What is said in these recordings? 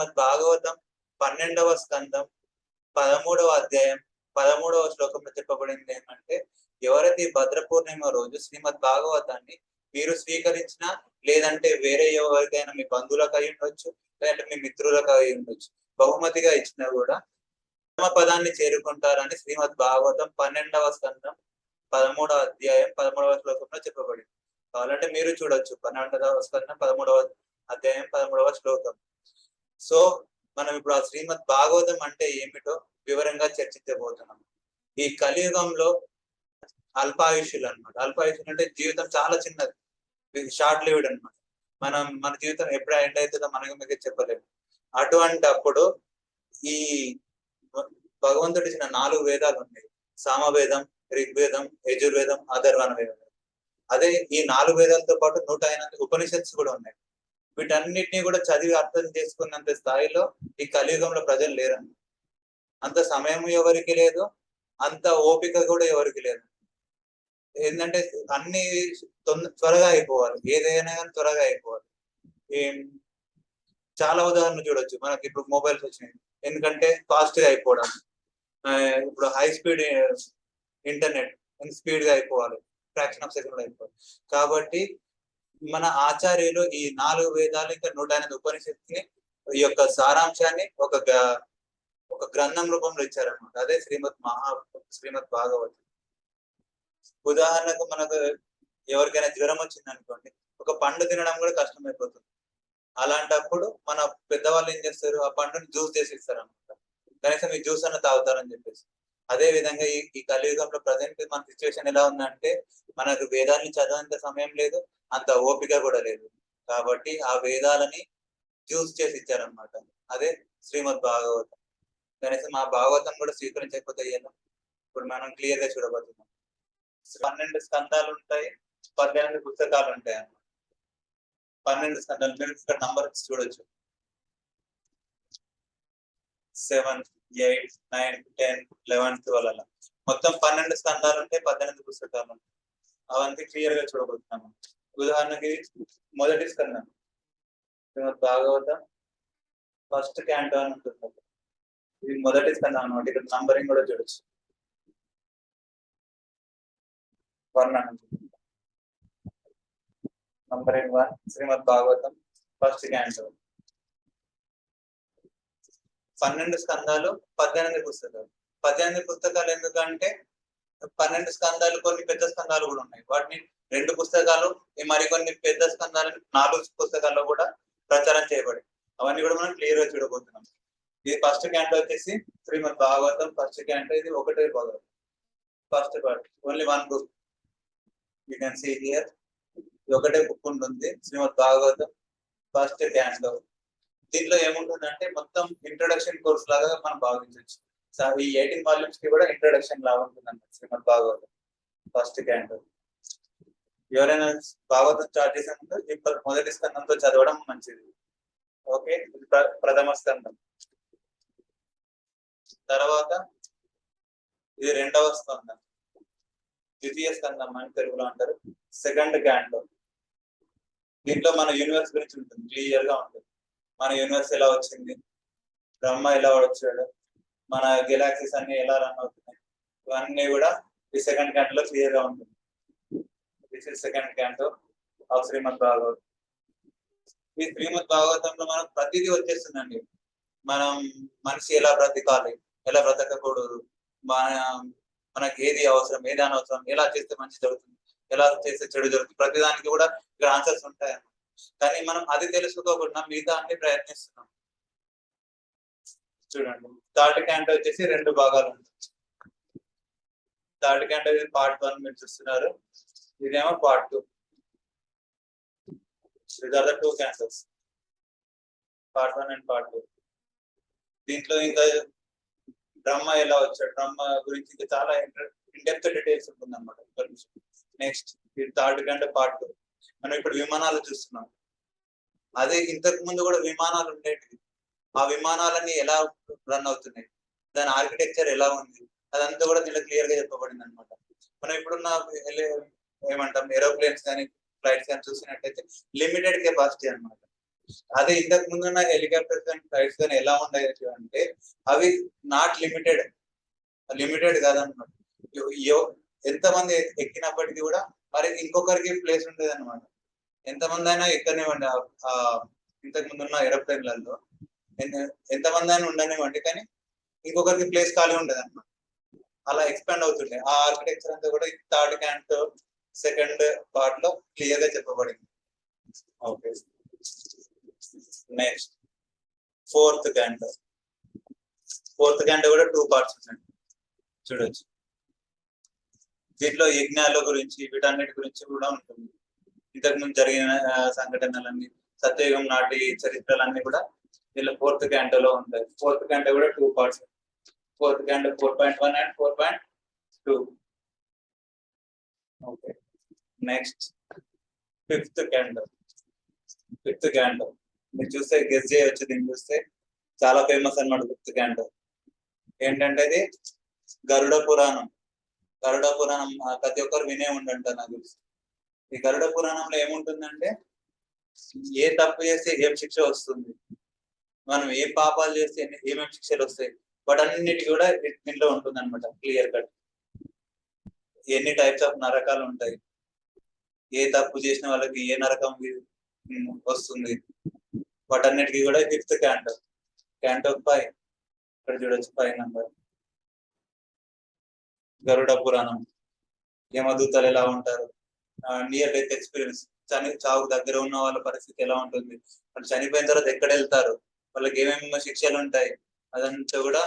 శ్రీమద్ భాగవతం పన్నెండవ స్కందం పదమూడవ అధ్యాయం పదమూడవ శ్లోకంలో చెప్పబడింది ఏమంటే ఎవరైతే భద్ర పూర్ణిమ రోజు శ్రీమద్ భాగవతాన్ని మీరు స్వీకరించిన లేదంటే వేరే ఎవరికైనా మీ బంధువులకు అయి ఉండొచ్చు లేదంటే మీ మిత్రులకు అయి ఉండొచ్చు బహుమతిగా ఇచ్చినా కూడా పరమ పదాన్ని చేరుకుంటారని శ్రీమద్ భాగవతం పన్నెండవ స్కందం పదమూడవ అధ్యాయం పదమూడవ శ్లోకంలో చెప్పబడింది. కావాలంటే మీరు చూడొచ్చు పన్నెండవ స్కందం పదమూడవ అధ్యాయం పదమూడవ శ్లోకం. సో మనం ఇప్పుడు ఆ శ్రీమద్ భాగవతం అంటే ఏమిటో వివరంగా చర్చించబోతున్నాం. ఈ కలియుగంలో అల్పాయుష్యులు అనమాట అల్పాయుష్యులు అంటే జీవితం చాలా చిన్నది. షార్ట్ లివ్డ్ అనమాట మనం మన జీవితం ఎప్పుడు ఎండ్ అవుతుందో మనకు మీకు చెప్పలేము. అటువంటి అప్పుడు ఈ భగవంతుడి ఇచ్చిన నాలుగు వేదాలు ఉన్నాయి. సామవేదం ఋగ్వేదం యజుర్వేదం అధర్వణ వేదం. అదే ఈ నాలుగు వేదాలతో పాటు నూట ఎనిమిది ఉపనిషత్స్ కూడా ఉన్నాయి. వీటన్నిటిని కూడా చదివి అర్థం చేసుకున్నంత స్థాయిలో ఈ కలియుగంలో ప్రజలు లేరన్న అంత సమయం ఎవరికి లేదు అంత ఓపిక కూడా ఎవరికి లేదు. ఏంటంటే అన్ని తొంద త్వరగా అయిపోవాలి. ఏదైనా కానీ త్వరగా అయిపోవాలి. చాలా ఉదాహరణలు చూడొచ్చు. మనకి ఇప్పుడు మొబైల్స్ వచ్చినాయి. ఎందుకంటే ఫాస్ట్గా అయిపోవడం ఇప్పుడు హై స్పీడ్ ఇంటర్నెట్ స్పీడ్గా అయిపోవాలి. ఫ్రాక్షన్ ఆఫ్ సెకండ్ అయిపోవాలి. కాబట్టి మన ఆచార్యులు ఈ నాలుగు వేదాలు ఇంకా నూట ఎనిమిది ఉపనిషత్తుని ఈ యొక్క సారాంశాన్ని ఒక గ- ఒక గ్రంథం రూపంలో ఇచ్చారన్నమాట. అదే శ్రీమద్ మహా శ్రీమద్ భాగవతం. ఉదాహరణకు మనకు ఎవరికైనా జ్వరం వచ్చింది అనుకోండి ఒక పండు తినడం కూడా కష్టమైపోతుంది. అలాంటప్పుడు మన పెద్దవాళ్ళు ఏం చేస్తారు? ఆ పండుని జ్యూస్ చేసి ఇస్తారు అనమాట కనీసం ఈ జ్యూస్ అన్న తాగుతారని చెప్పేసి. అదే విధంగా ఈ ఈ కలియుగంలో ప్రజెంట్ మన సిచ్యువేషన్ ఎలా ఉందంటే మనకు వేదాలని చదవంత సమయం లేదు అంత ఓపిక కూడా లేదు. కాబట్టి ఆ వేదాలని జ్యూస్ చేసి ఇచ్చారనమాట అదే శ్రీమద్ భాగవతం. కనీసం ఆ భాగవతం కూడా స్వీకరించకపోతే ఎలా? ఇప్పుడు మనం క్లియర్గా చూడబోతున్నాం. పన్నెండు స్కందాలు ఉంటాయి పద్దెనిమిది పుస్తకాలు ఉంటాయి అన్నమాట. పన్నెండు స్కందాలు మీరు ఇక్కడ నంబర్ చూడొచ్చు. Seven eight nine ten eleven twelve అలా. మొత్తం పన్నెండు స్కందాలు ఉంటాయి పద్దెనిమిది పుస్తకాలు ఉంటాయి. అవన్నీ క్లియర్గా చూడబోతున్నాము ఉదాహరణకి మొదటి స్కందం శ్రీమద్ భాగవతం ఫస్ట్ క్యాంటో అని ఉంటుంది. ఇది మొదటి స్కందం అనమాట ఇక్కడ నంబరింగ్ కూడా చూడొచ్చు. One numbering one Shrimad Bhagavatam first canto పన్నెండు స్కందాలు పద్దెనిమిది పుస్తకాలు. పద్దెనిమిది పుస్తకాలు ఎందుకంటే పన్నెండు స్కందాలు కొన్ని పెద్ద స్కందాలు కూడా ఉన్నాయి. వాటిని రెండు పుస్తకాలు మరికొన్ని పెద్ద స్కందాలు నాలుగు పుస్తకాల్లో కూడా ప్రచారం చేయబడి అవన్నీ కూడా మనం క్లియర్గా చూడబోతున్నాం. ఇది ఫస్ట్ క్యాంట్ వచ్చేసి శ్రీమద్ భాగవతం ఫస్ట్ క్యాంట్ ఇది ఒకటే Bhagavatam. First part only one book you can see here ఒకటే బుక్ ఉంటుంది శ్రీమద్ భాగవతం ఫస్ట్ క్యాంట్ దీంట్లో ఏముంటుందంటే మొత్తం ఇంట్రొడక్షన్ కోర్స్ లాగా మనం భావించవచ్చు సో ఈ ఎయిటీన్ వాల్యూమ్స్కి కూడా ఇంట్రొడక్షన్ లాగా ఉంటుంది అన్నమాట శ్రీమద్ భాగవతం ఫస్ట్ క్యాంట్ ఎవరైనా భాగవతం స్టార్ట్ చేసే ముందు మొదటి స్కందంతో చదవడం మంచిది. ఓకే? ప్ర- ప్రథమ స్కందం. తర్వాత ఇది రెండవ స్కందం. ద్వితీయ స్కందం అని తెలుగులో అంటారు. సెకండ్ క్యాంట్ దీంట్లో మన యూనివర్స్ గురించి ఉంటుంది క్లియర్గా ఉంటుంది. మన యూనివర్స్ ఎలా వచ్చింది? బ్రహ్మ ఎలా వచ్చాడు మన గెలాక్సీస్ అన్ని ఎలా రన్ అవుతున్నాయి? ఇవన్నీ కూడా ఈ సెకండ్ క్యాంట్లో క్లియర్గా ఉంటుంది. This is second canto of Shrimad Bhagavat ఈ శ్రీమద్ భాగవతంలో మనకు ప్రతిదీ వచ్చేస్తుందండి. మనం మనిషి ఎలా బ్రతకాలి? ఎలా బ్రతకకూడదు? మన మనకి ఏది అవసరం? ఏది అనవసరం? ఎలా చేస్తే మంచి జరుగుతుంది? ఎలా చేస్తే చెడు జరుగుతుంది? ప్రతిదానికి కూడా ఇక్కడ ఆన్సర్స్ ఉంటాయి కానీ మనం అది తెలుసుకోకుండా మిగతా అన్ని ప్రయత్నిస్తున్నాం. చూడండి థర్డ్ క్యాంటో వచ్చేసి రెండు భాగాలు ఉంటాయి థర్డ్ క్యాంట్ పార్ట్ వన్ మీరు చూస్తున్నారు. ఇదేమో part two these are the two cantos part one and part two దీంట్లో ఇంకా డ్రమ్మ ఎలా వచ్చాడు? డ్రమ్మ గురించి ఇంకా చాలా ఇండెప్త్ డీటెయిల్స్ ఉంటుంది అనమాట నెక్స్ట్ ఇది థర్డ్ క్యాంటో పార్ట్ టూ మనం ఇప్పుడు విమానాలు చూస్తున్నాం. అదే ఇంతకు ముందు కూడా విమానాలు ఉండేటివి. ఆ విమానాలన్నీ ఎలా రన్ అవుతున్నాయి? దాని ఆర్కిటెక్చర్ ఎలా ఉంది? అదంతా కూడా దీంట్లో క్లియర్గా చెప్పబడింది అనమాట మనం ఇప్పుడున్న ఏమంటాం? ఏరోప్లేన్స్ కానీ ఫ్లైట్స్ కానీ చూసినట్టయితే లిమిటెడ్ కెపాసిటీ అన్నమాట. అదే ఇంతకు ముందున్న హెలికాప్టర్స్ కానీ ఫ్లైట్స్ కానీ ఎలా ఉండేవి అంటే అవి నాట్ లిమిటెడ్ లిమిటెడ్ కాదనమాట ఎవ- ఎవ- ఎంతమంది ఎక్కినప్పటికీ కూడా మరి ఇంకొకరికి ప్లేస్ ఉండేది అనమాట ఎంతమంది అయినా ఎక్కనివ్వండి ఇంతకు ముందు ఉన్న ఏరోప్లేన్లలో. ఎంతమంది అయినా ఉండనివ్వండి కానీ ఇంకొకరికి ప్లేస్ ఖాళీ ఉండదు అనమాట అలా ఎక్స్పాండ్ అవుతుండే. ఆ ఆర్కిటెక్చర్ అంతా కూడా థర్డ్ క్యాంట్ సెకండ్ పార్ట్లో క్లియర్గా చెప్పబడింది. Okay. Next. Fourth canto. Fourth canto కూడా టూ పార్ట్స్ ఉన్నాయి. చూడొచ్చు. దీంట్లో యజ్ఞాల గురించి వీటన్నిటి గురించి కూడా ఉంటుంది. ఇంతకు ముందు జరిగిన సంఘటనలన్నీ సత్యయుగం నాటి చరిత్రలన్నీ కూడా దీనిలో ఫోర్త్ క్యాంటోలో ఉంటాయి. ఫోర్త్ క్యాంటో కూడా two parts. Fourth canto four point one and four point two. Okay. Next. Fifth canto. Fifth canto. మీరు చూస్తే గెస్ చేయొచ్చు దీన్ని చూస్తే చాలా ఫేమస్ అన్నమాట ఫిఫ్త్ క్యాంటో. ఏంటంటే ఇది గరుడ పురాణం. గరుడ పురాణం ప్రతి ఒక్కరు వినే ఉండంట నాకు తెలుసు. ఈ గరుడ పురాణంలో ఏముంటుందంటే ఏ తప్పు చేస్తే ఏం శిక్ష వస్తుంది? మనం ఏ పాపాలు చేస్తే ఏమేమి శిక్షలు వస్తాయి? వాటన్నిటి కూడా దీంట్లో ఉంటుంది అనమాట క్లియర్ కట్ ఎన్ని టైప్స్ ఆఫ్ నరకాలు ఉంటాయి? ఏ తప్పు చేసిన వాళ్ళకి ఏ నరకం వస్తుంది? వాటన్నిటికీ కూడా ఫిఫ్త్ క్యాంటో క్యాంటో ఫైవ్ ఇక్కడ చూడొచ్చు పై నంబర్ గరుడ పురాణం. యమదూతలు ఎలా ఉంటారు? నియర్ డెత్ ఎక్స్పీరియన్స్ చని చావుకు దగ్గర ఉన్న వాళ్ళ పరిస్థితి ఎలా ఉంటుంది? వాళ్ళు చనిపోయిన తర్వాత ఎక్కడ వెళ్తారు? వాళ్ళకి ఏమేమి శిక్షలు ఉంటాయి? అదంతా కూడా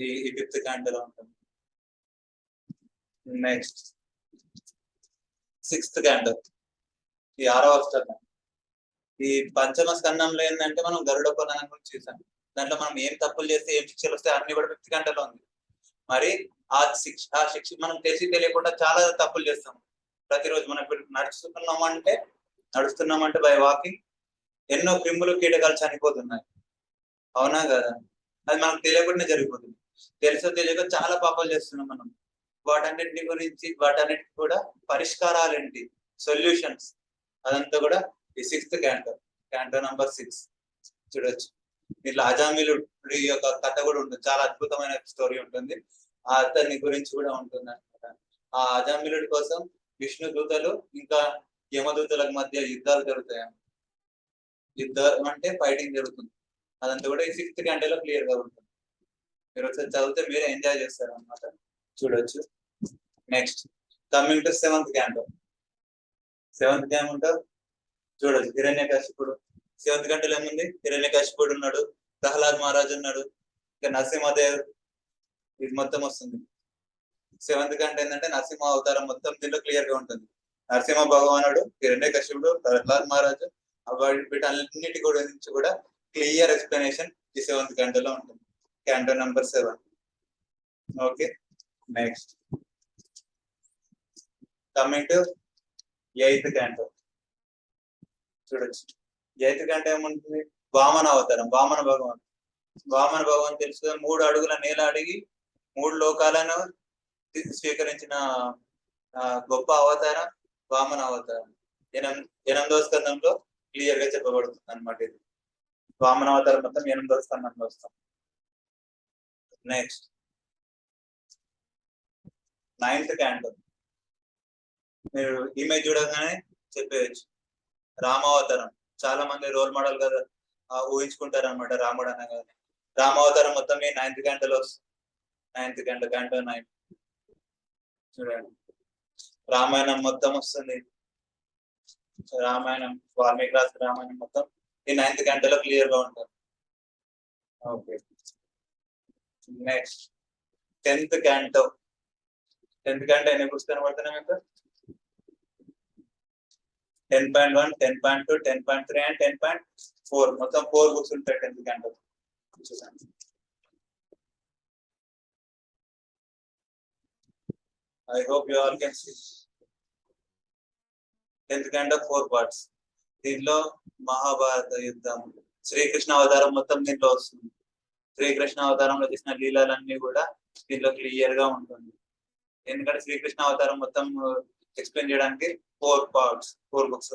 ఈ ఈ ఫిఫ్త్ క్యాంటలో ఉంటుంది నెక్స్ట్ సిక్స్త్ క్యాంటర్ ఈ ఆరవ స్కందం. ఈ పంచమ స్కందంలో ఏంటంటే మనం గరుడ పురాణం గురించి చూసాం. దాంట్లో మనం ఏం తప్పులు చేస్తే ఏం శిక్షలు వస్తే అన్ని కూడా ఫిఫ్త్ క్యాంటలో ఉంది. మరి ఆ శిక్ష ఆ శిక్ష మనం తెలిసి తెలియకుండా చాలా తప్పులు చేస్తాం. ప్రతిరోజు మనం నడుస్తున్నాం అంటే నడుస్తున్నాం అంటే బై వాకింగ్ ఎన్నో క్రిములు కీటకాలు చనిపోతున్నాయి. అవునా కదా? అది మనకు తెలియకుండా జరిగిపోతుంది. తెలుసో తెలియక చాలా పాపాలు చేస్తున్నాం మనం. వాటన్నిటిని గురించి వాటన్నిటికి కూడా పరిష్కారాలు ఏంటి? సొల్యూషన్స్ అదంతా కూడా ఈ sixth canto canto number six చూడొచ్చు. ఇట్లా అజామిలుడి యొక్క కథ కూడా ఉంటుంది. చాలా అద్భుతమైన స్టోరీ ఉంటుంది. ఆ అతని గురించి కూడా ఉంటుంది అనమాట ఆ అజామిలుడి కోసం విష్ణు దూతలు ఇంకా యమదూతలకు మధ్య యుద్ధాలు జరుగుతాయి యుద్ధం అంటే ఫైటింగ్ జరుగుతుంది. అదంతా కూడా ఈ సిక్స్త్ గంటలో క్లియర్గా ఉంటుంది. మీరు ఒకసారి చదివితే మీరు ఎంజాయ్ చేస్తారు అనమాట చూడొచ్చు. Next coming to seventh canto seventh canto ఉంటారు చూడొచ్చు. హిరణ్య కశిపుడు సెవెంత్ గంటలో ఏముంది? హిరణ్య కశిపుడు ఉన్నాడు. ప్రహ్లాద్ మహారాజ్ ఉన్నాడు. ఇంకా నరసింహదేవ్. ఇది మొత్తం వస్తుంది. సెవెంత్ గంట ఏంటంటే నరసింహ అవతారం మొత్తం దీంట్లో క్లియర్గా ఉంటుంది. నరసింహ భగవానుడు హిరణ్య కశ్యపుడు ప్రహ్లాద్ మహారాజు వీటన్నిటి గురించి కూడా క్లియర్ ఎక్స్ప్లెనేషన్ ఈ సెవెంత్ గంటలో ఉంటుంది. Canto number seven okay next coming to eighth canto చూడొచ్చు. ఎయిత్ క్యాంటో ఏముంటుంది? వామన అవతారం వామన భగవాన్ వామన భగవాన్ తెలుసు మూడు అడుగుల నేల అడిగి మూడు లోకాలను స్వీకరించిన గొప్ప అవతారం వామన అవతారం. ఎనం- ఎనిమిదవ స్కందంలో క్లియర్గా చెప్పబడుతుంది అనమాట ఇది. వామన అవతారం మొత్తం ఎనిమిదవ స్కందంలో వస్తాం. నెక్స్ట్ నైన్త్ క్యాంటో మీరు ఇమేజ్ చూడగానే చెప్పేయచ్చు. రామావతారం. చాలా మంది రోల్ మోడల్గా ఊహించుకుంటారు అనమాట రాముడు అనగానే. రామావతారం మొత్తం మీ నైన్త్ గంటలో వస్తుంది. నైన్త్ గంట గంట నైన్ చూడండి. రామాయణం మొత్తం వస్తుంది. రామాయణం వాల్మీకి రాసిన రామాయణం మొత్తం ఈ నైన్త్ గంటలో క్లియర్గా ఉంటుంది. Okay. Next tenth canto. Tenth canto ఎన్ని బుక్స్ కనబడుతున్నాయి మీకు? Ten point one ten point two ten point three and ten point four మొత్తం ఫోర్ బుక్స్ ఉంటాయి tenth canto I hope you all can see tenth four parts దీనిలో మహాభారత యుద్ధం శ్రీకృష్ణ అవతారం మొత్తం దీంట్లో వస్తుంది. శ్రీకృష్ణ అవతారంలో చేసిన లీలలన్నీ కూడా దీంట్లో క్లియర్గా ఉంటుంది. ఎందుకంటే శ్రీకృష్ణ అవతారం మొత్తం uh, ఎక్స్ప్లెయిన్ చేయడానికి ఫోర్ పార్ట్స్ ఫోర్ బుక్స్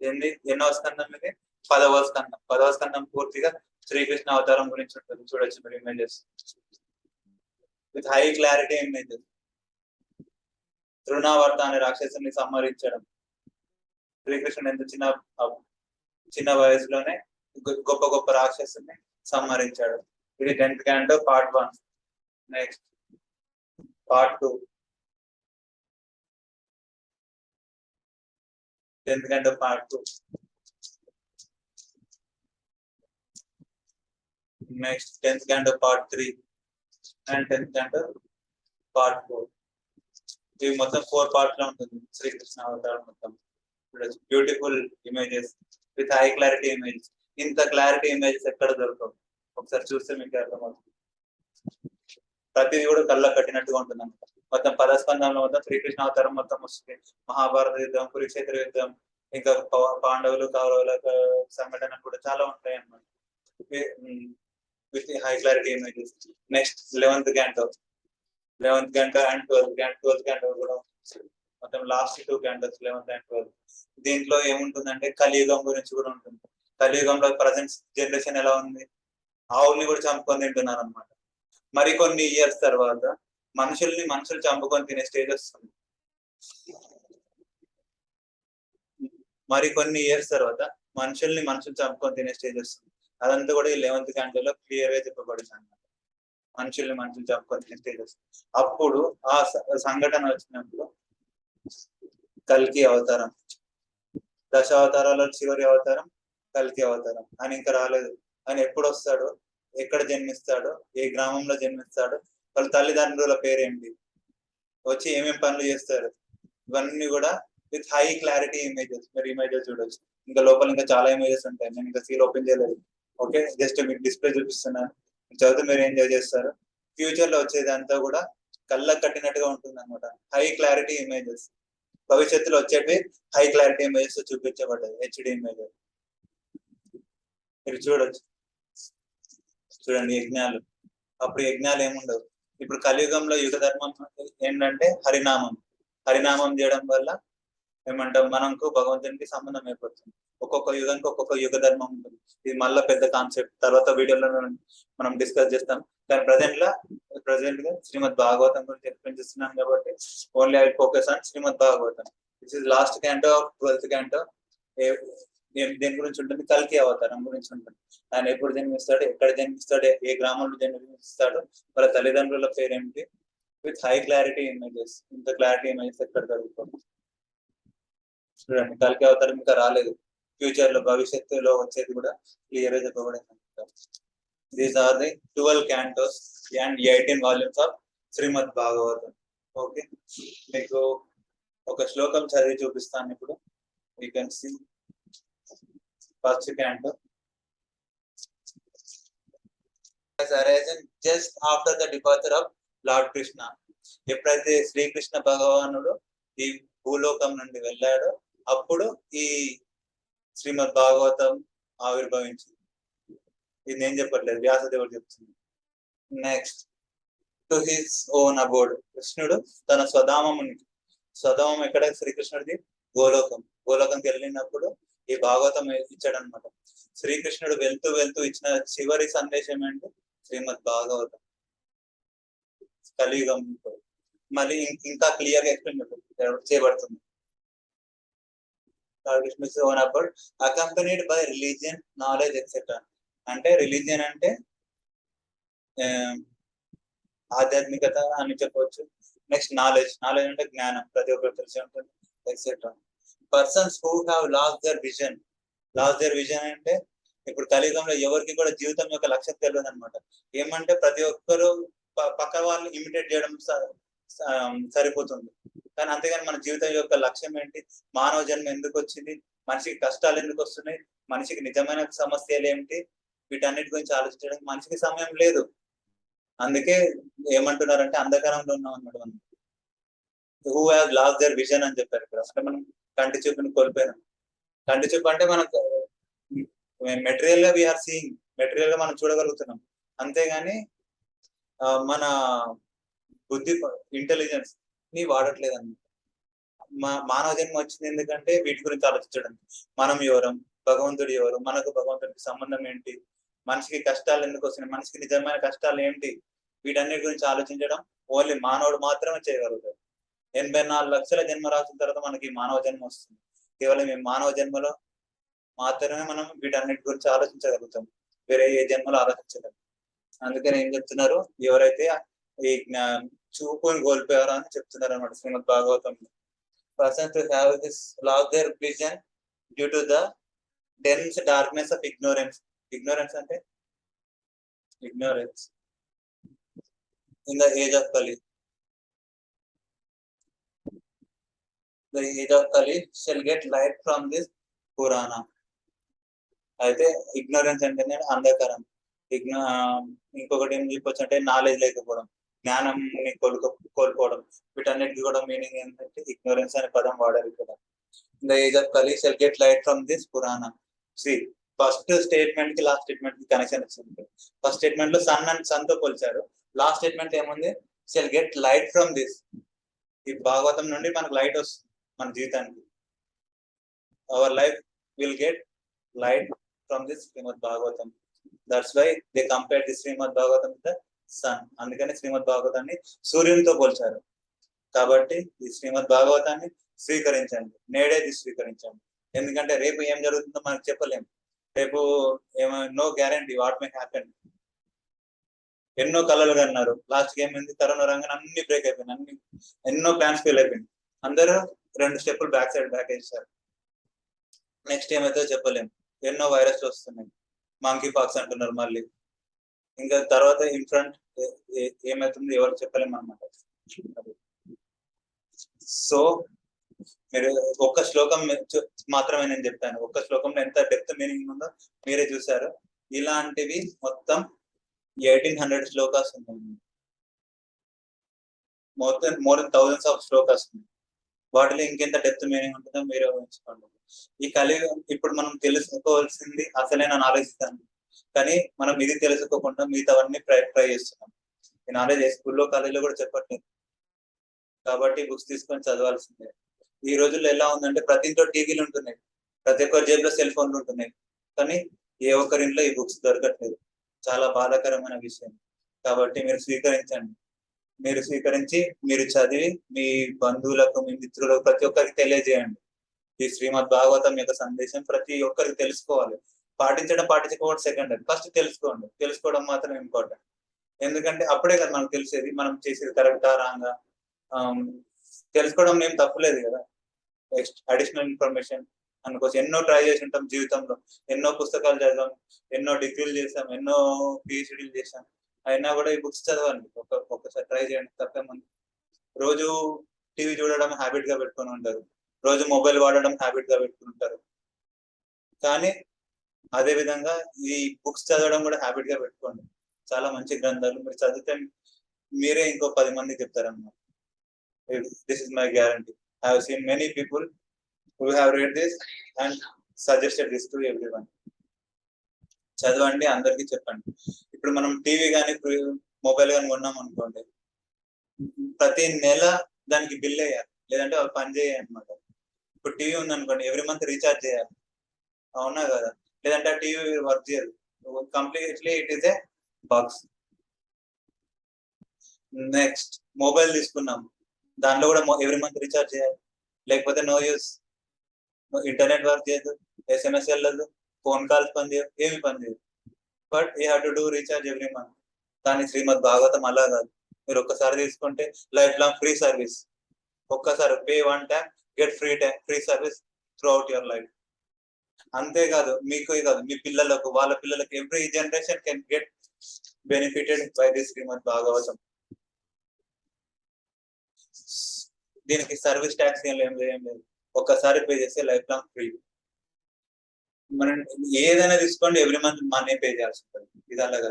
ఎన్ని ఎన్నో స్కందం ఇది? పదవ స్కందం. పదవ స్కందం పూర్తిగా శ్రీకృష్ణ అవతారం గురించి ఉంటుంది. చూడొచ్చు మీరు images with high clarity images Trinavarta అనే రాక్షసుని సంహరించడం. శ్రీకృష్ణుడు ఎంత చిన్న చిన్న వయసులోనే గొప్ప గొప్ప రాక్షసుని సంహరించాడు. ఇది tenth canto part one. Next. Part two. Tenth canto part two. Next tenth canto part three. And tenth canto part four. ఇవి మొత్తం ఫోర్ పార్ట్లో ఉంటుంది. శ్రీకృష్ణ అవతారం మొత్తం. Beautiful images with high clarity images ఇంత క్లారిటీ ఇమేజెస్ ఎక్కడ దొరకవు? ఒకసారి చూస్తే మీకు అర్థమవుతుంది. ప్రతిది కూడా కళ్ళ కట్టినట్టుగా ఉంటుంది అనమాట మొత్తం పదస్కందంలో మొత్తం శ్రీకృష్ణ అవతారం మొత్తం వస్తుంది. మహాభారత యుద్ధం కురుక్షేత్ర యుద్ధం ఇంకా పాండవులు కౌరవుల సంఘటన సంఘటనలు కూడా చాలా ఉంటాయి అనమాట with high clarity images next eleventh canto eleventh canto and twelfth canto twelfth canto కూడా మొత్తం last two cantos eleventh and twelfth దీంట్లో ఏముంటుందంటే కలియుగం గురించి కూడా ఉంటుంది. కలియుగంలో ప్రజెంట్ జనరేషన్ ఎలా ఉంది? ఆవుల్ని కూడా చంపుకొని తింటున్నారు అనమాట మరికొన్ని ఇయర్స్ తర్వాత మనుషుల్ని మనుషులు చంపుకొని తినే స్టేజ్ వస్తుంది. మరికొన్ని ఇయర్స్ తర్వాత మనుషుల్ని మనుషులు చంపుకొని తినే స్టేజ్ వస్తుంది. అదంతా కూడా ఈ లెవెన్త్ గంటలో క్లియర్గా చెప్పబడింది అన్నమాట మనుషుల్ని మనుషులు చెప్పుకొని తినే అప్పుడు ఆ సంఘటన వచ్చినప్పుడు కల్కి అవతారం. దశ అవతారాల చివరి అవతారం కల్కి అవతారం. ఆయన ఇంకా రాలేదు. ఆయన ఎప్పుడు వస్తాడు ఎక్కడ జన్మిస్తాడు ఏ గ్రామంలో జన్మిస్తాడు వాళ్ళ తల్లిదండ్రుల పేరేంటి? వచ్చి ఏమేం పనులు చేస్తారు ఇవన్నీ కూడా విత్ హై క్లారిటీ ఇమేజెస్ మీరు ఇమేజెస్ చూడొచ్చు. ఇంకా లోపల ఇంకా చాలా ఇమేజెస్ ఉంటాయి. నేను ఇంకా సీల్ ఓపెన్ చేయలేదు. ఓకే జస్ట్ మీకు డిస్ప్లే చూపిస్తున్నాను. చదివితే మీరు ఎంజాయ్ చేస్తారు? ఫ్యూచర్లో వచ్చేదంతా కూడా కళ్ళకు కట్టినట్టుగా ఉంటుంది అనమాట హై క్లారిటీ ఇమేజెస్ భవిష్యత్తులో వచ్చేవి హై క్లారిటీ ఇమేజెస్ చూపించబడ్డాయి. హెచ్డి ఇమేజెస్ మీరు చూడొచ్చు. చూడండి యజ్ఞాలు. అప్పుడు యజ్ఞాలు ఏముండవు. ఇప్పుడు కలియుగంలో యుగ ధర్మం ఏంటంటే హరినామం. హరినామం చేయడం వల్ల ఏమంటాం మనకు భగవంతునికి సంబంధం ఏర్పడుతుంది ఒక్కొక్క యుగానికి ఒక్కొక్క యుగ ధర్మం ఉంటుంది. ఇది మళ్ళీ పెద్ద కాన్సెప్ట్. తర్వాత వీడియోలో మనం డిస్కస్ చేస్తాం. కానీ ప్రజెంట్ లా ప్రజెంట్గా శ్రీమద్ భాగవతం గురించి ఎక్స్ప్లెయిన్ చేస్తున్నాను కాబట్టి only I focus on Srimad Bhagavatam. This is last canto twelfth canto దేని గురించి ఉంటుంది? కల్కి అవతారం గురించి ఉంటుంది. ఆయన ఎప్పుడు జన్మిస్తాడు? ఎక్కడ జన్మిస్తాడు? ఏ- గ్రామంలో జన్మిస్తాడు? వాళ్ళ తల్లిదండ్రుల పేరేంటి? విత్ హై క్లారిటీ ఇమేజెస్ ఇంత క్లారిటీ ఇమేజెస్ ఎక్కడ జరుగుతుంది చూడండి కల్కి అవతారం ఇంకా రాలేదు. ఫ్యూచర్లో భవిష్యత్తులో వచ్చేది కూడా క్లియర్గా చెప్పబడింది these are the twelve cantos and eighteen volumes of Srimad Bhagavatam okay మీకు ఒక శ్లోకం చదివి చూపిస్తాను ఇప్పుడు. You can see first canto has arisen just after the departure of Lord Krishna. ఎప్పుడైతే శ్రీకృష్ణ భగవానుడు ఈ భూలోకం నుండి వెళ్ళాడో అప్పుడు ఈ శ్రీమద్ భాగవతం ఆవిర్భవించింది. ఇది నేను చెప్పట్లేదు వ్యాసదేవుడు చెప్తుంది. Next to his own abode కృష్ణుడు తన స్వధామమునికి స్వధామం ఎక్కడ? శ్రీకృష్ణుడిది గోలోకం. గోలోకంకి వెళ్ళినప్పుడు ఈ భాగవతం ఇచ్చాడనమాట శ్రీకృష్ణుడు వెళ్తూ వెళ్తూ ఇచ్చిన చివరి సందేశం ఏంటి? శ్రీమద్ భాగవతం. కలియుగం. మళ్ళీ ఇంకా క్లియర్గా ఎక్స్ప్లెయిన్ చేయబడుతుంది. Accompanied by religion knowledge etcetera అంటే రిలీజియన్ అంటే um, ఆధ్యాత్మికత అని చెప్పవచ్చు. నెక్స్ట్ నాలెడ్జ్ నాలెడ్జ్ అంటే జ్ఞానం. ప్రతి ఒక్కరు తెలిసి ఉంటుంది etcetera persons who have lost their vision lost their vision అంటే ఇప్పుడు కలియుగంలో ఎవరికి కూడా జీవితం యొక్క లక్ష్యం తెలియదు అనమాట ఏమంటే ప్రతి ఒక్కరు పక్క వాళ్ళు ఇమిటేట్ చేయడం స- సరిపోతుంది. కానీ అంతేగాని మన జీవితం యొక్క లక్ష్యం ఏంటి? మానవ జన్మ ఎందుకు వచ్చింది? మనిషికి కష్టాలు ఎందుకు వస్తున్నాయి? మనిషికి నిజమైన సమస్యలు ఏమిటి? వీటన్నిటి గురించి ఆలోచించడానికి మనిషికి సమయం లేదు. అందుకే ఏమంటున్నారంటే అంధకారంలో ఉన్నాం అన్నమాట మనం. Who have lost their vision అని చెప్పారు ఇక్కడ. అంటే మనం కంటి చూపుని కోల్పోయినాం కంటి చూపు అంటే మనకు మెటీరియల్గా వీఆర్ సీయింగ్ మెటీరియల్గా మనం చూడగలుగుతున్నాం. అంతేగాని మన బుద్ధి ఇంటెలిజెన్స్ ని వాడట్లేదు అనమాట మా మానవ జన్మ వచ్చింది ఎందుకంటే వీటి గురించి ఆలోచించడం. మనం ఎవరం? భగవంతుడు ఎవరు? మనకు భగవంతుడికి సంబంధం ఏంటి? మనిషికి కష్టాలు ఎందుకు వస్తున్నాయి? మనిషికి నిజమైన కష్టాలు ఏంటి? వీటన్నిటి గురించి ఆలోచించడం ఓన్లీ మానవుడు మాత్రమే చేయగలుగుతాడు. ఎనభై నాలుగు లక్షల జన్మ రాసిన తర్వాత మనకి మానవ జన్మ వస్తుంది. కేవలం ఈ మానవ జన్మలో మాత్రమే మనం వీటన్నిటి గురించి ఆలోచించగలుగుతాం. వేరే ఏ జన్మలో ఆలోచించగలం అందుకని ఏం చెప్తున్నారు? ఎవరైతే ఈ జ్ఞానం చూపుని కోల్పోయారు అని చెప్తున్నారు అనమాట Srimad Bhagavatam. Person to have this lost their vision due to the dense darkness of ignorance ignorance అంటే? Ignorance in the age of Kali the age of Kali shall get light from this Purana అయితే ignorance అంటేనే అంధకారం. ఇగ్నో ఇంకొకటి ఏం చెప్పొచ్చు అంటే knowledge లేకపోవడం. జ్ఞానం కోల్కో కోల్పోవడం. వీటన్నిటికీ కూడా మీనింగ్ ఏంటంటే ఇగ్నోరెన్స్ అనే పదం వాడారు ఇక్కడ the age of Kali shall get light from this Purana see first స్టేట్మెంట్కి last స్టేట్మెంట్కి కనెక్షన్ వచ్చింది. ఫస్ట్ స్టేట్మెంట్లో సన్ అండ్ సన్తో పోల్చారు. లాస్ట్ స్టేట్మెంట్ ఏముంది? Shall get light from this ఈ భాగవతం నుండి మనకు లైట్ వస్తుంది మన జీవితానికి. Our life will get light from this Srimad Bhagavatam. That's why they compare the Srimad Bhagavatam with sun అందుకని శ్రీమద్ భాగవతాన్ని సూర్యునితో పోల్చారు. కాబట్టి ఈ శ్రీమద్ భాగవతాన్ని స్వీకరించండి. నేడే ఇది స్వీకరించండి. ఎందుకంటే రేపు ఏం జరుగుతుందో మనకు చెప్పలేము. రేపు ఏమో no guarantee what may happen. ఎన్నో కళలు కన్నారు. లాస్ట్ గేమ్ ఏంది తరుణ రంగం అన్ని బ్రేక్ అయిపోయినాయి. అన్ని ఎన్నో ప్లాన్స్ ఫెయిల్ అయిపోయింది అందరూ రెండు స్టెప్పులు బ్యాక్ సైడ్ బ్యాక్ వేసారు నెక్స్ట్ ఏమైతే చెప్పలేము. ఎన్నో వైరస్లు వస్తున్నాయి. మంకీ పాక్స్ అంటున్నారు మళ్ళీ. ఇంకా తర్వాత ఇన్ ఫ్రంట్ ఏమవుతుంది ఎవరు చెప్పలేము అనమాట సో మీరు ఒక్క శ్లోకం మాత్రమే నేను చెప్పాను. ఒక్క శ్లోకంలో ఎంత డెప్త్ మీనింగ్ ఉందో మీరే చూసారు ఇలాంటివి మొత్తం ఎయిటీన్ హండ్రెడ్ శ్లోకాస్ ఉన్నాయి. మొత్తం more than thousands of shlokas ఉన్నాయి. వాటిలో ఇంకెంత డెప్త్ మీనింగ్ ఉంటుందో మీరే ఊహించుకోండి. ఈ కలియుగం ఇప్పుడు మనం తెలుసుకోవాల్సింది అసలైన నాలెడ్జ్ దాన్ని కానీ మనం ఇది తెలుసుకోకుండా మిగతావన్నీ ట్రై ట్రై చేస్తున్నాం. ఈ నాలెడ్జ్ స్కూల్లో కాలేజీలో కూడా చెప్పట్లేదు. కాబట్టి బుక్స్ తీసుకొని చదవాల్సిందే. ఈ రోజుల్లో ఎలా ఉందంటే ప్రతి ఇంట్లో టీవీలు ఉంటున్నాయి. ప్రతి ఒక్కరి జేబులో సెల్ ఫోన్లు ఉంటున్నాయి. కానీ ఏ ఒక్కరి ఇంట్లో ఈ బుక్స్ దొరకట్లేదు. చాలా బాధాకరమైన విషయం. కాబట్టి మీరు స్వీకరించండి. మీరు స్వీకరించి మీరు చదివి మీ బంధువులకు మీ మిత్రులకు ప్రతి ఒక్కరికి తెలియజేయండి. ఈ శ్రీమద్ భాగవతం యొక్క సందేశం ప్రతి ఒక్కరికి తెలుసుకోవాలి. పాటించడం పాటించకపోవడం సెకండ్ ఫస్ట్ తెలుసుకోండి. తెలుసుకోవడం మాత్రం ఇంపార్టెంట్ ఎందుకంటే అప్పుడే కదా మనకు తెలిసేది. మనం చేసేది కరెక్టా రాంగా తెలుసుకోవడం ఏం తప్పులేదు కదా. అడిషనల్ ఇన్ఫర్మేషన్ అనుకోవచ్చు ఎన్నో ట్రై చేసి ఉంటాం జీవితంలో. ఎన్నో పుస్తకాలు చదివాం. ఎన్నో డిగ్రీలు చేసాం. ఎన్నో పిహెచ్డీలు చేసాం. అయినా కూడా ఈ బుక్స్ చదవండి. ఒక ఒక్కసారి ట్రై చేయండి. తప్పేముంది రోజు టీవీ చూడడం హ్యాబిట్గా పెట్టుకొని ఉంటారు. రోజు మొబైల్ వాడడం హ్యాబిట్గా పెట్టుకుని ఉంటారు. కానీ అదే విధంగా ఈ బుక్స్ చదవడం కూడా హ్యాబిట్గా పెట్టుకోండి. చాలా మంచి గ్రంథాలు. మీరు చదివితే మీరే ఇంకో పది మంది చెప్తారన్నమాట. This is my guarantee I have seen many people who have read this and suggested this to everyone చదవండి అందరికీ చెప్పండి. ఇప్పుడు మనం టీవీ కానీ మొబైల్ కానీ కొన్నాం అనుకోండి. ప్రతి నెల దానికి బిల్ వేయాలి. లేదంటే వాళ్ళు పని చేయాలి అనమాట ఇప్పుడు టీవీ ఉంది అనుకోండి ఎవ్రీ మంత్ రీఛార్జ్ చేయాలి. అవునా కదా? లేదంటే ఆ టీవీ వర్క్ చేయదు completely it is a box next mobile తీసుకున్నాం. దాంట్లో కూడా ఎవ్రీ మంత్ రీఛార్జ్ చేయాలి. లేకపోతే నో యూస్. ఇంటర్నెట్ వర్క్ చేయదు ఎస్ఎంఎస్ వెళ్ళదు ఫోన్ కాల్స్ పని చేయదు ఏమి పని చేయదు but you have to do recharge every month. కానీ శ్రీమద్ భాగవతం అలా కాదు. మీరు ఒక్కసారి తీసుకుంటే లైఫ్ లాంగ్ ఫ్రీ సర్వీస్. ఒక్కసారి pay one time get free time free service throughout your life. అంతేకాదు మీకు కాదు మీ పిల్లలకు వాళ్ళ పిల్లలకు every generation can get benefited by this Srimad Bhagavatam. దీనికి సర్వీస్ ట్యాక్స్ ఏం లేదు ఏం లేదు. ఒక్కసారి పే చేస్తే లైఫ్ లాంగ్ ఫ్రీ మనం ఏదైనా తీసుకోండి ఎవ్రీ మంత్ మనీ పే చేయాల్సి ఉంటుంది. ఇది అలాగా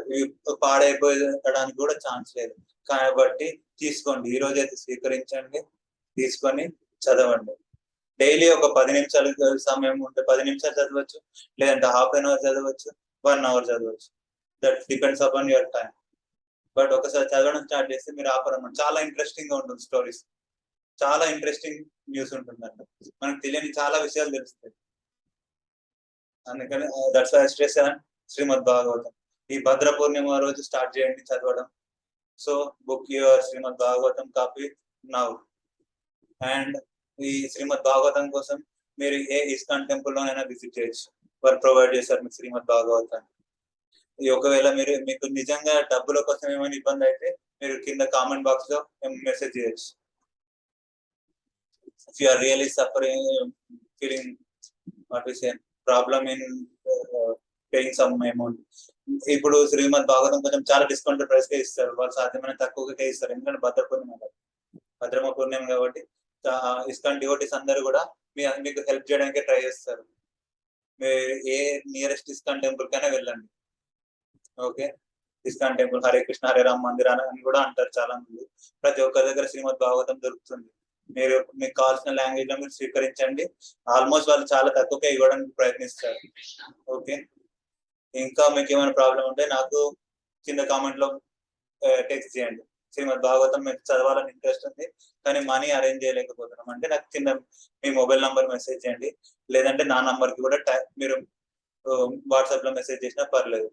పాడైపోయడానికి కూడా ఛాన్స్ లేదు. కాబట్టి తీసుకోండి. ఈ రోజు అయితే స్వీకరించండి తీసుకొని చదవండి. డైలీ ఒక పది నిమిషాలు సమయం ఉంటే పది నిమిషాలు చదవచ్చు లేదంటే హాఫ్ అన్ అవర్ చదవచ్చు వన్ అవర్ చదవచ్చు. That depends upon your time but ఒకసారి చదవడం స్టార్ట్ చేస్తే మీరు ఆపరమాట చాలా ఇంట్రెస్టింగ్గా ఉంటుంది స్టోరీస్ చాలా ఇంట్రెస్టింగ్ న్యూస్ ఉంటుందంట. మనకు తెలియని చాలా విషయాలు తెలుస్తాయి. అందుకని that's I stress Srimad Bhagavatam. ఈ భద్ర పూర్ణిమ రోజు స్టార్ట్ చేయండి చదవడం. So book your Srimad Bhagavatam copy now and ఈ శ్రీమద్ భాగవతం కోసం మీరు ఏ ఇస్కాన్ టెంపుల్ లోనైనా విజిట్ చేయొచ్చు. వారు ప్రొవైడ్ చేస్తారు మీకు శ్రీమద్ భాగవతం ఒకవేళ మీరు మీకు నిజంగా డబ్బుల కోసం ఏమైనా ఇబ్బంది అయితే మీరు కింద కామెంట్ బాక్స్లో మెసేజ్ చేయొచ్చు. If you are really suffering feeling what is problem in paying some amount ఇప్పుడు శ్రీమద్ భాగవతం కొంచెం చాలా డిస్కౌంట్ ప్రైస్ కే ఇస్తారు. వాళ్ళు సాధ్యమైన తక్కువగా ఇస్తారు. ఎందుకంటే భద్ర పూర్ణిమ కాబట్టి భద్రమ పూర్ణిమ కాబట్టి ఇస్కాన్ డివోటీస్ అందరు కూడా మీ మీకు హెల్ప్ చేయడానికి ట్రై చేస్తారు. మీరు ఏ నియరెస్ట్ ఇస్కాన్ టెంపుల్ కైనా వెళ్ళండి. Okay? ISKCON temple Hare Krishna Hare Ram Mandir అని కూడా అంటారు చాలా మంది ప్రతి ఒక్కరి దగ్గర శ్రీమద్ భాగవతం దొరుకుతుంది. మీరు మీకు కావాల్సిన లాంగ్వేజ్లో మీరు స్వీకరించండి. ఆల్మోస్ట్ వాళ్ళు చాలా తక్కువకే ఇవ్వడానికి ప్రయత్నిస్తారు. ఓకే? ఇంకా మీకు ఏమైనా ప్రాబ్లం ఉంటే నాకు కింద కామెంట్లో టెక్స్ట్ చేయండి. శ్రీమద్ భాగవతం మీకు చదవాలని ఇంట్రెస్ట్ ఉంది. కానీ మనీ అరేంజ్ చేయలేకపోతున్నాం. అంటే నాకు చిన్న మీ మొబైల్ నంబర్ మెసేజ్ చేయండి. లేదంటే నా నంబర్కి కూడా మీరు వాట్సాప్లో మెసేజ్ చేసినా పర్లేదు.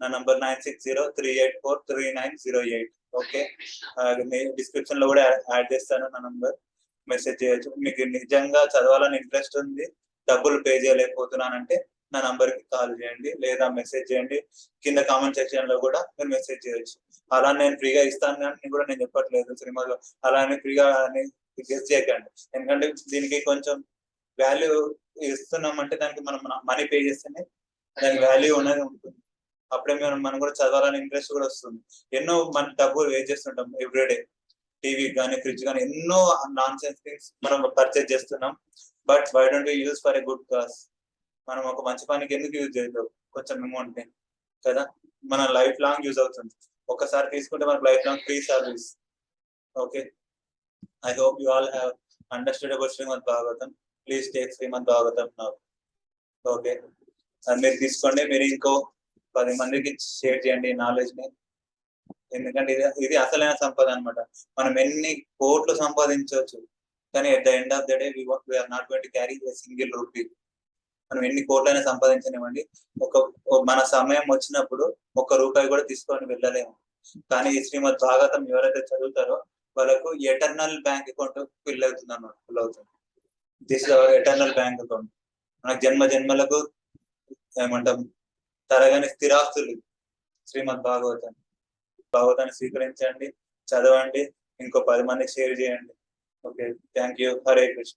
నా number nine six zero three eight four three nine zero eight okay మీ డిస్క్రిప్షన్లో కూడా యాడ్ చేస్తాను నా నంబర్ మెసేజ్ చేయొచ్చు. మీకు నిజంగా చదవాలని ఇంట్రెస్ట్ ఉంది. డబ్బులు పే చేయలేకపోతున్నానంటే నా నంబర్కి కాల్ చేయండి లేదా మెసేజ్ చేయండి. కింద కామెంట్ సెక్షన్లో కూడా మీరు మెసేజ్ చేయొచ్చు. అలా నేను ఫ్రీగా ఇస్తాను అని కూడా నేను చెప్పట్లేదు సినిమాలో. అలా అని ఫ్రీగా అని చేయకండి. ఎందుకంటే దీనికి కొంచెం వాల్యూ ఇస్తున్నాం అంటే దానికి మనం మనీ పే చేస్తేనే దానికి వాల్యూ అనేది ఉంటుంది. అప్పుడే మనం మనం కూడా చదవాలని ఇంట్రెస్ట్ కూడా వస్తుంది. ఎన్నో మన డబ్బులు వేస్ట్ చేస్తుంటాం ఎవ్రీడే టీవీ కానీ ఫ్రిడ్జ్ కానీ ఎన్నో నాన్ సెన్స్ థింగ్స్ మనం పర్చేజ్ చేస్తున్నాం. But why don't use for a good cause మనం ఒక మంచి పనికి ఎందుకు యూజ్ చేయలేదు కొంచెం అమౌంట్ కదా? మన లైఫ్ లాంగ్ యూజ్ అవుతుంది. ఒకసారి తీసుకుంటే మనకు lifelong free service okay I hope you all have understood about Srimad Bhagavatam please take Srimad Bhagavatam now okay అది మీరు తీసుకోండి. మీరు ఇంకో పది మందికి షేర్ చేయండి నాలెడ్జ్ని. ఎందుకంటే ఇది ఇది అసలైన సంపద అన్నమాట. మనం ఎన్ని కోట్లు సంపాదించవచ్చు కానీ at the end of the day we are not going to carry single rupee మనం ఎన్ని కోట్లైనా సంపాదించనివ్వండి. ఒక మన సమయం వచ్చినప్పుడు ఒక్క రూపాయి కూడా తీసుకొని వెళ్ళలేము. కానీ ఈ శ్రీమద్ భాగవతం ఎవరైతే చదువుతారో వాళ్ళకు ఎటర్నల్ బ్యాంక్ అకౌంట్ ఫిల్ అవుతుంది అన్నమాట ఫిల్ అవుతుంది. This our eternal bank account మనకు జన్మ జన్మలకు ఏమంటాం తరగని స్థిరాస్తులు శ్రీమద్ భాగవతం. భాగవతాన్ని స్వీకరించండి చదవండి ఇంకో పది మందికి షేర్ చేయండి. Okay thank you Hare Krishna